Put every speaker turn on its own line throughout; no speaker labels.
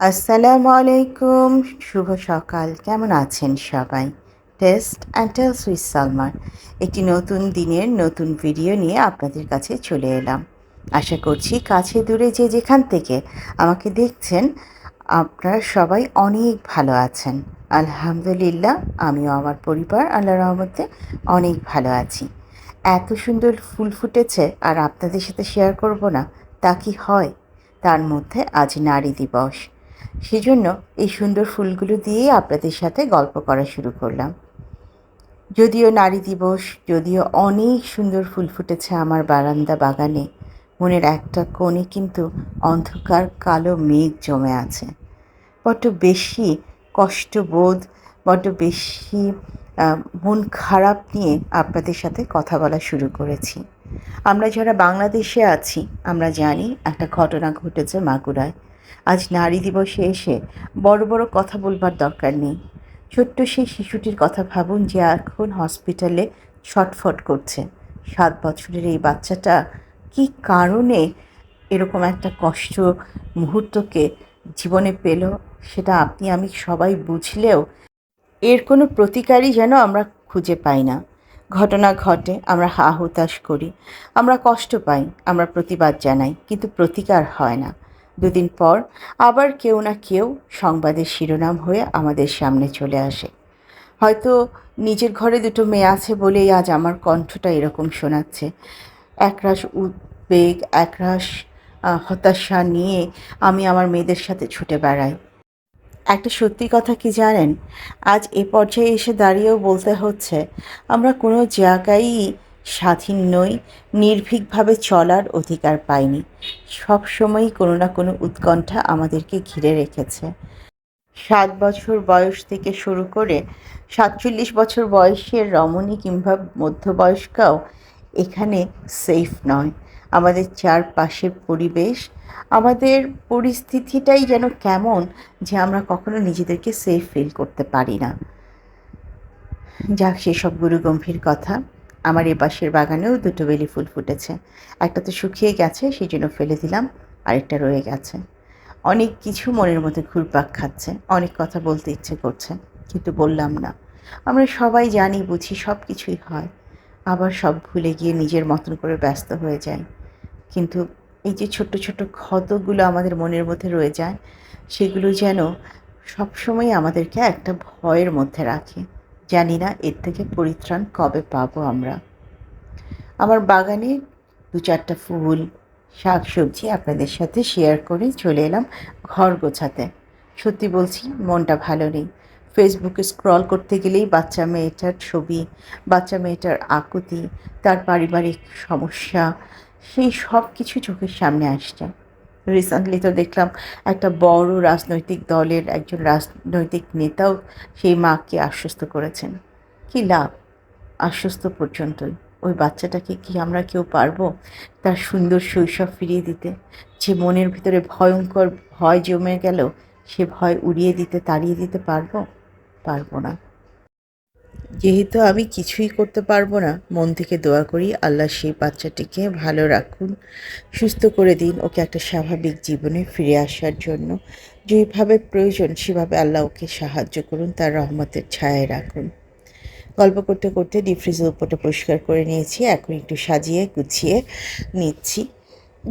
আসসালামু আলাইকুম, শুভ সকাল। কেমন আছেন সবাই? টেস্ট অ্যান্ড টেলস উইথ সালমার একটি নতুন দিনের নতুন ভিডিও নিয়ে আপনাদের কাছে চলে এলাম। আশা করছি কাছে দূরে যে যেখান থেকে আমাকে দেখছেন, আপনারা সবাই অনেক ভালো আছেন। আলহামদুলিল্লাহ, আমিও আমার পরিবার আল্লাহ রহমতে অনেক ভালো আছি। এত সুন্দর ফুল ফুটেছে আর আপনাদের সাথে শেয়ার করব না, তা কি হয়? তার মধ্যে আজ নারী দিবস। সেজন্য এই সুন্দর ফুলগুলো দিয়েই আপনাদের সাথে গল্প করা শুরু করলাম। যদিও নারী দিবস, যদিও অনেক সুন্দর ফুল ফুটেছে আমার বারান্দা বাগানে, মনের একটা কোণে কিন্তু অন্ধকার কালো মেঘ জমে আছে। বড্ড বেশি কষ্টবোধ বড্ড বেশি মন খারাপ নিয়ে আপনাদের সাথে কথা বলা শুরু করেছি। আমরা যারা বাংলাদেশে আছি, আমরা জানি একটা ঘটনা ঘটেছে মাগুরায়। আজ নারী দিবসে এসে বড় বড় কথা বলবার দরকার নেই। ছোট্ট সেই শিশুটির কথা ভাবুন যে এখন হসপিটালে ছটফট করছে। সাত বছরের এই বাচ্চাটা কী কারণে এরকম একটা কষ্ট মুহূর্তকে জীবনে পেল, সেটা আপনি, আমি সবাই বুঝলেও এর কোনো প্রতিকারই যেন আমরা খুঁজে পাই না। ঘটনা ঘটে, আমরা হা হুতাশ করি, আমরা কষ্ট পাই, আমরা প্রতিবাদ জানাই, কিন্তু প্রতিকার হয় না। দুদিন পর আবার কেউ না কেউ সংবাদের শিরোনাম হয়ে আমাদের সামনে চলে আসে। হয়তো নিজের ঘরে দুটো মেয়ে আছে বলেই আজ আমার কণ্ঠটা এরকম শোনাচ্ছে। একরাশ উদ্বেগ, একরাশ হতাশা নিয়ে আমি আমার মেয়েদের সাথে ছুটে বেড়াই। একটা সত্যি কথা কি জানেন? আজ এ পর্যায়ে এসে দাঁড়িয়েও বলতে হচ্ছে, আমরা কোনো জায়গায়ই স্বাধীন নই, নির্ভীকভাবে চলার অধিকার পাইনি। সব সময়ই কোনো না কোনো উৎকণ্ঠা আমাদেরকে ঘিরে রেখেছে। সাত বছর বয়স থেকে শুরু করে সাতচল্লিশ বছর বয়সের রমণী কিংবা মধ্যবয়স্কাও এখানে সেফ নয়। আমাদের চারপাশের পরিবেশ, আমাদের পরিস্থিতিটাই যেন কেমন যে আমরা কখনো নিজেদেরকে সেফ ফিল করতে পারি না। যাক, সেসব গুরু গম্ভীর কথা। আমার এ পাশের বাগানেও দুটো বেলি ফুল ফুটেছে। একটা তো শুকিয়ে গেছে সেই জন্য ফেলে দিলাম, আরেকটা রয়ে গেছে। অনেক কিছু মনের মধ্যে ঘুরপাক খাচ্ছে, অনেক কথা বলতে ইচ্ছে করছে, কিন্তু বললাম না। আমরা সবাই জানি, বুঝি সব কিছুই হয়। আবার সব ভুলে গিয়ে নিজের মতন করে ব্যস্ত হয়ে যাই। কিন্তু এই যে ছোট্ট ছোট্ট ক্ষতগুলো আমাদের মনের মধ্যে রয়ে যায়, সেগুলো যেন সবসময় আমাদেরকে একটা ভয়ের মধ্যে রাখে। জানি না এর থেকে পরিত্রাণ কবে পাবো আমরা। আমার বাগানে দু চারটা ফুল শাক সবজি আপনাদের সাথে শেয়ার করে চলে এলাম ঘর গোছাতে। সত্যি বলছি, মনটা ভালো নেই। ফেসবুকে স্ক্রল করতে গেলেই বাচ্চা মেয়েটার ছবি, বাচ্চা মেয়েটার আকুতি, তার পারিবারিক সমস্যা, সেই সব কিছু চোখের সামনে আসছে। রিসেন্টলি তো দেখলাম একটা বড় রাজনৈতিক দলের একজন রাজনৈতিক নেতাও সেই মাকে আশ্বস্ত করেছেন। কী লাভ? আশ্বস্ত পর্যন্তই। ওই বাচ্চাটাকে কি আমরা কেউ পারব তার সুন্দর শৈশব ফিরিয়ে দিতে? যে মনের ভিতরে ভয়ঙ্কর ভয় জমে গেল, সে ভয় উড়িয়ে দিতে, তাড়িয়ে দিতে পারব? পারব না। যেহেতু আমি কিছুই করতে পারব না, মন থেকে দোয়া করি আল্লাহ সেই বাচ্চাটিকে ভালো রাখুন, সুস্থ করে দিন, ওকে একটা স্বাভাবিক জীবনে ফিরে আসার জন্য। যেভাবে প্রয়োজন সেভাবে আল্লাহ ওকে সাহায্য করুন, তার রহমতের ছায়ায় রাখুন। গল্প করতে করতে ডিপ ফ্রিজের উপরটা পরিষ্কার করে নিয়েছি, এখন একটু সাজিয়ে গুছিয়ে নিচ্ছি।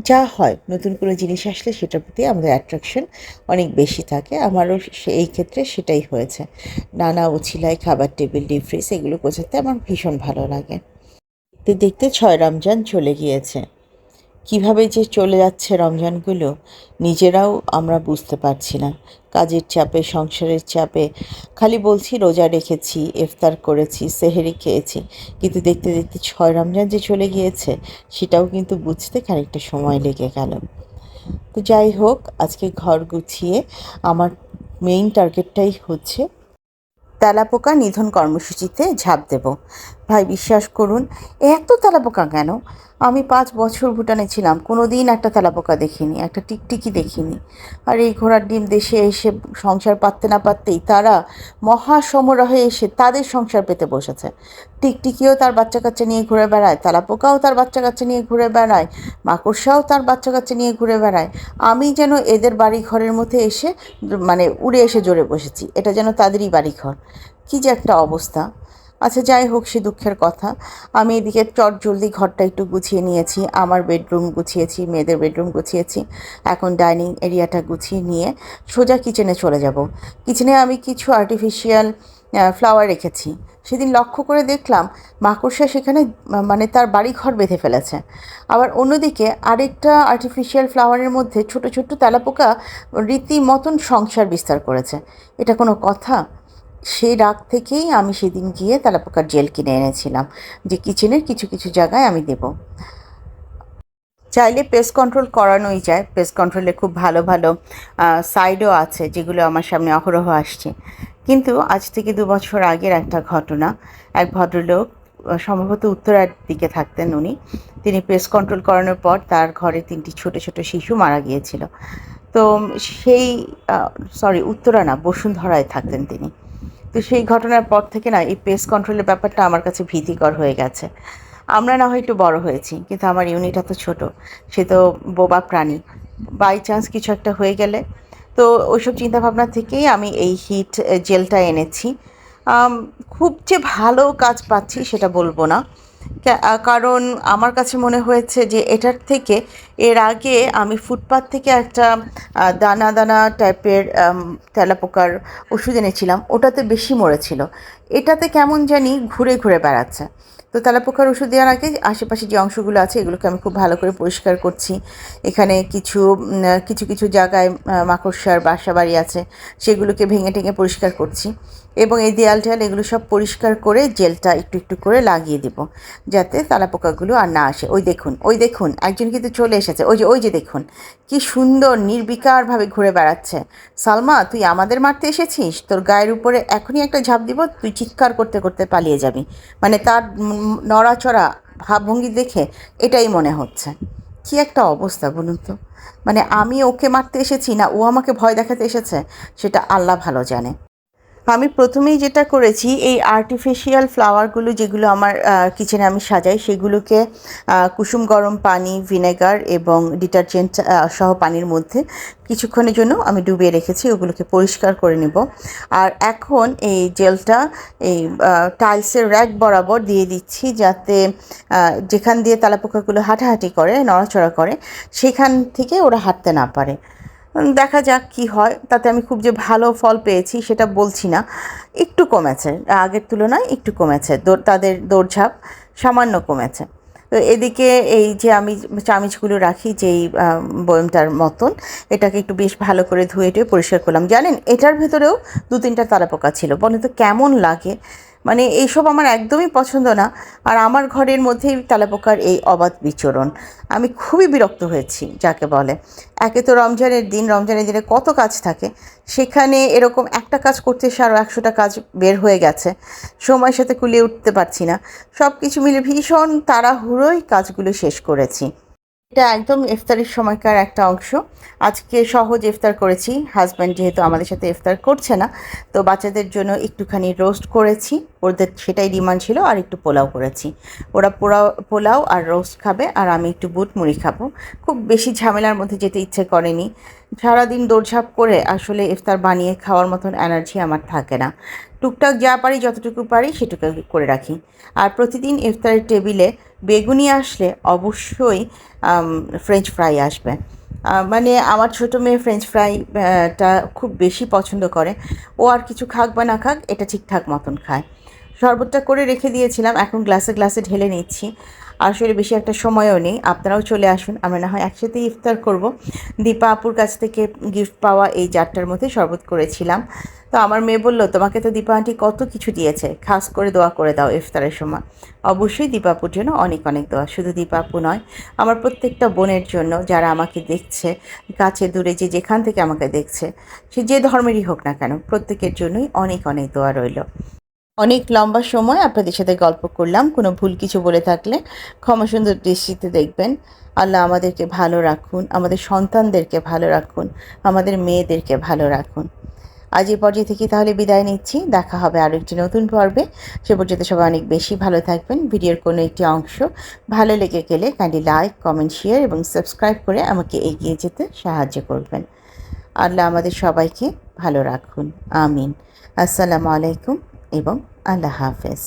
যা হয়, নতুন কোনো জিনিস আসলে সেটার প্রতি আমাদের অ্যাট্রাকশন অনেক বেশি থাকে। আমারও সে- এই ক্ষেত্রে সেটাই হয়েছে। নানা উছিলায় খাবার টেবিল ডিফ্রিজ এগুলো গোছাতে আমার ভীষণ ভালো লাগে। দেখতে দেখতে ছয় রমজান চলে গিয়েছে। কীভাবে যে চলে যাচ্ছে রমজানগুলো, নিজেরাও আমরা বুঝতে পারছি না। কাজের চাপে, সংসারের চাপে। খালি বলছি, রোজা রেখেছি, ইফতার করেছি, সেহেরি খেয়েছি। কিন্তু দেখতে দেখতে ছয় রমজান যে চলে গিয়েছে, সেটাও কিন্তু বুঝতে খানিকটা সময় লেগে গেল। তো যাই হোক, আজকে ঘর গুছিয়ে আমার মেইন টার্গেটটাই হচ্ছে, তেলাপোকা নিধন কর্মসূচিতে ঝাঁপ দেব। ভাই বিশ্বাস করুন, এত তেলাপোকা কেন? আমি পাঁচ বছর ভুটানে ছিলাম কোনো দিন একটা তেলাপোকা দেখিনি, একটা টিকটিকি দেখিনি। আর এই ঘোড়ার ডিম দেশে এসে সংসার পাততে না পারতেই তারা মহা সমারোহে এসে তাদের সংসার পেতে বসেছে। টিকটিকিও তার বাচ্চা কাচ্চা নিয়ে ঘুরে বেড়ায়, তেলাপোকাও তার বাচ্চা কাচ্চা নিয়ে ঘুরে বেড়ায়, মাকড়সাও তার বাচ্চা কাচ্চা নিয়ে ঘুরে বেড়ায়। আমি যেন এদের বাড়ি ঘরের মধ্যে এসে মানে উড়ে এসে জোরে বসেছি, এটা যেন তাদেরই বাড়ি ঘর কী যে একটা অবস্থা। আচ্ছা যাই হোক, সে দুঃখের কথা। আমি এদিকে চট জলদি ঘরটা একটু গুছিয়ে নিয়েছি, আমার বেডরুম গুছিয়েছি, মেয়েদের বেডরুম গুছিয়েছি। এখন ডাইনিং এরিয়াটা গুছিয়ে নিয়ে সোজা কিচেনে চলে যাব। কিচেনে আমি কিছু আর্টিফিশিয়াল ফ্লাওয়ার রেখেছি। সেদিন লক্ষ্য করে দেখলাম মাকড়সা সেখানে মানে তার বাড়ি ঘর বেঁধে ফেলেছে। আবার অন্যদিকে আরেকটা আর্টিফিশিয়াল ফ্লাওয়ারের মধ্যে ছোট ছোট তেলাপোকা রীতিমতন সংসার বিস্তার করেছে। এটা কোনো কথা? সেই রাগ থেকেই আমি সেদিন গিয়ে তেলাপোকার জেল কিনে এনেছিলাম, যে কিচেনের কিছু কিছু জায়গায় আমি দেব। চাইলে পেস্ট কন্ট্রোল করানোই যায় পেস্ট কন্ট্রোলে খুব ভালো ভালো সাইডও আছে যেগুলো আমার সামনে অহরহ আসছে। কিন্তু আজ থেকে দু বছর আগের একটা ঘটনা, এক ভদ্রলোক সম্ভবত উত্তরার দিকে থাকতেন উনি, তিনি পেস্ট কন্ট্রোল করানোর পর তার ঘরে তিনটি ছোট ছোট শিশু মারা গিয়েছিল। তো সেই সরি উত্তরা না, বসুন্ধরায় থাকতেন তিনি। তো সেই ঘটনার পর থেকে না এই পেস কন্ট্রোলের ব্যাপারটা আমার কাছে ভীতিকর হয়ে গেছে। আমরা না হয় একটু বড় হয়েছি, কিন্তু আমার ইউনিট এত ছোট, সে তো বোবা প্রাণী। বাই চান্স কিছু একটা হয়ে গেলে। তো ওইসব চিন্তাভাবনা থেকেই আমি এই হিট জেলটা এনেছি। খুব যে ভালো কাজ পাচ্ছি সেটা বলব না। কারণ আমার কাছে মনে হয়েছে যে এটার থেকে এর আগে আমি ফুটপাথ থেকে একটা দানা দানা টাইপের তেলাপোকার ওষুধ এনেছিলাম, ওটাতে বেশি মরেছিল। এটাতে কেমন জানি ঘুরে ঘুরে বেড়াচ্ছে। তো তেলাপোকার ওষুধ দেওয়ার আগে আশেপাশে যে অংশগুলো আছে, এগুলোকে আমি খুব ভালো করে পরিষ্কার করছি। এখানে কিছু কিছু কিছু জায়গায় মাকড়সার বাসা বাড়ি আছে, সেগুলোকে ভেঙে টেঙে পরিষ্কার করছি। এবং এই দেয়াল টেয়াল, এগুলো সব পরিষ্কার করে জেলটা একটু একটু করে লাগিয়ে দিব, যাতে তেলাপোকাগুলো আর না আসে। ওই দেখুন ওই দেখুন, একজন কিন্তু চলে এসেছে। ওই যে ওই যে দেখুন, কি সুন্দর, নির্বিকারভাবে ঘুরে বেড়াচ্ছে। সালমা, তুই আমাদের মারতে এসেছিস? তোর গায়ের উপরে এখনই একটা ঝাঁপ দিব, তুই চিৎকার করতে করতে পালিয়ে যাবি। মানে তার নড়াচড়া, ভাবভঙ্গি দেখে এটাই মনে হচ্ছে। কি একটা অবস্থা বলুন তো? মানে আমি ওকে মারতে এসেছি না, ও আমাকে ভয় দেখাতে এসেছে, সেটা আল্লাহ ভালো জানে। আমি প্রথমেই যেটা করেছি, এই আর্টিফিশিয়াল ফ্লাওয়ারগুলো যেগুলো আমার কিচেনে আমি সাজাই, সেগুলোকে কুসুম গরম পানি ভিনেগার এবং ডিটারজেন্ট সহ পানির মধ্যে কিছুক্ষণের জন্য আমি ডুবিয়ে রেখেছি, ওগুলোকে পরিষ্কার করে নেব। আর এখন এই জেলটা এই টাইলসের র্যাক বরাবর দিয়ে দিচ্ছি যাতে যেখান দিয়ে তালাপোকাগুলো হাঁটাহাঁটি করে, নড়াচড়া করে, সেখান থেকে ওরা হাঁটতে না পারে। দেখা যাক কি হয়। তাতে আমি খুব যে ভালো ফল পেয়েছি সেটা বলছি না। একটু কমেছে, আগের তুলনায় একটু কমেছে। তাদের দৌড়ঝাঁপ সামান্য কমেছে। তো এদিকে এই যে আমি চামিচগুলো রাখি, যেই বয়মটার মতন, এটাকে একটু বেশ ভালো করে ধুয়ে টুয়ে পরিষ্কার করলাম। জানেন, এটার ভেতরেও দু তিনটা তারাপোকা ছিল। বলে তো কেমন লাগে? মানে এইসব আমার একদমই পছন্দ না। আর আমার ঘরের মধ্যেই তেলাপোকার এই অবাধ বিচরণ। আমি খুবই বিরক্ত হয়েছি, যাকে বলে। একে তো রমজানের দিন, রমজানের দিনে কত কাজ থাকে। সেখানে এরকম একটা কাজ করতে এসে আরও একশোটা কাজ বের হয়ে গেছে। সময়ের সাথে কুলিয়ে উঠতে পারছি না। সব কিছু মিলে ভীষণ তাড়াহুড়োই কাজগুলো শেষ করেছি। এটা একদম ইফতারের সময়কার একটা অংশ। আজকে সহজ ইফতার করেছি। হাজব্যান্ড যেহেতু আমাদের সাথে ইফতার করছে না, তো বাচ্চাদের জন্য একটুখানি রোস্ট করেছি। ওদের সেটাই ডিমান্ড ছিল আর একটু পোলাও করেছি। ওরা পোলাও পোলাও আর রোস্ট খাবে আর আমি একটু বুট মুড়ি খাব। খুব বেশি ঝামেলার মধ্যে যেতে ইচ্ছে করেনি। সারাদিন দৌড়ঝাঁপ করে আসলে ইফতার বানিয়ে খাওয়ার মতন এনার্জি আমার থাকে না। টুকটাক যা পারি, যতটুকু পারি সেটুকু করে রাখি। আর প্রতিদিন ইফতারের টেবিলে বেগুনি আসলে অবশ্যই ফ্রেঞ্চ ফ্রাই আসবে। মানে আমার ছোটো মেয়ে ফ্রেঞ্চ ফ্রাইটা খুব বেশি পছন্দ করে। ও আর কিছু খাক বা না খাক, এটা ঠিকঠাক মতন খায়। শরবতটা করে রেখে দিয়েছিলাম, এখন গ্লাসে গ্লাসে ঢেলে নিচ্ছি। আসলে বেশি একটা সময়ও নেই। আপনারাও চলে আসুন। আমরা না হয় একসাথেই ইফতার করব। দীপা আপুর কাছ থেকে গিফট পাওয়া এই জারটার মধ্যে শরবত করেছিলাম। তো আমার মেয়ে বলল, তোমাকে তো দীপা আন্টি কত কিছু দিয়েছে। খাস করে দোয়া করে দাও ইফতারের সময়। অবশ্যই দীপাপুর জন্য অনেক অনেক দোয়া। শুধু দীপাপু নয়, আমার প্রত্যেকটা বোনের জন্য যারা আমাকে দেখছে, কাছে দূরে যে যেখান থেকে আমাকে দেখছে, সে যে ধর্মেরই হোক না কেন, প্রত্যেকের জন্যই অনেক অনেক দোয়া রইল। অনেক লম্বা সময় আপনাদের সাথে গল্প করলাম। কোনো ভুল কিছু বলে থাকলে ক্ষমা সুন্দর দৃষ্টিতে দেখবেন। আল্লাহ আমাদেরকে ভালো রাখুন, আমাদের সন্তানদেরকে ভালো রাখুন, আমাদের মেয়েদেরকে ভালো রাখুন। আজ এই পর্যায়ে থেকে তাহলে বিদায় নিচ্ছি। দেখা হবে আরও একটি নতুন পর্বে। সে পর্যন্ত সবাই অনেক বেশি ভালো থাকবেন। ভিডিওর কোনো একটি অংশ ভালো লেগে গেলে কাইন্ডলি লাইক কমেন্ট শেয়ার এবং সাবস্ক্রাইব করে আমাকে এগিয়ে যেতে সাহায্য করবেন। আল্লাহ আমাদের সবাইকে ভালো রাখুন। আমিন। আসসালামু আলাইকুম। এবং আল্লাহ হাফেজ